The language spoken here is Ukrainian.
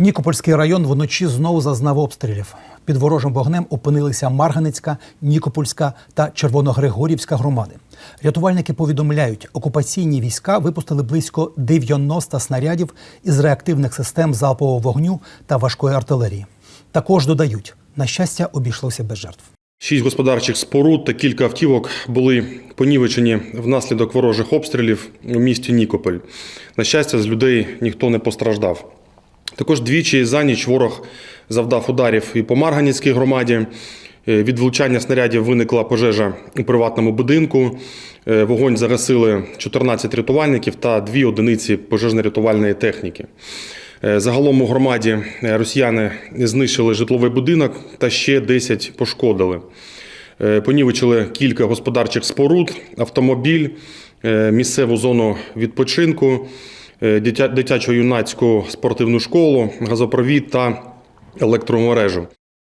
Нікопольський район вночі знову зазнав обстрілів. Під ворожим вогнем опинилися Марганицька, Нікопольська та Червоногригорівська громади. Рятувальники повідомляють, окупаційні війська випустили близько 90 снарядів із реактивних систем залпового вогню та важкої артилерії. Також додають, на щастя, обійшлося без жертв. Шість господарчих споруд та кілька автівок були понівечені внаслідок ворожих обстрілів у місті Нікополь. На щастя, з людей ніхто не постраждав. Також двічі за ніч ворог завдав ударів і по Марганіцькій громаді. Е, Від влучання снарядів виникла пожежа у приватному будинку. Е, Вогонь загасили 14 рятувальників та дві одиниці пожежно-рятувальної техніки. Е, Загалом у громаді росіяни знищили житловий будинок та ще 10 пошкодили. Понівечили кілька господарчих споруд, автомобіль, місцеву зону відпочинку, дитячо-юнацьку спортивну школу, газопровід та електромережу.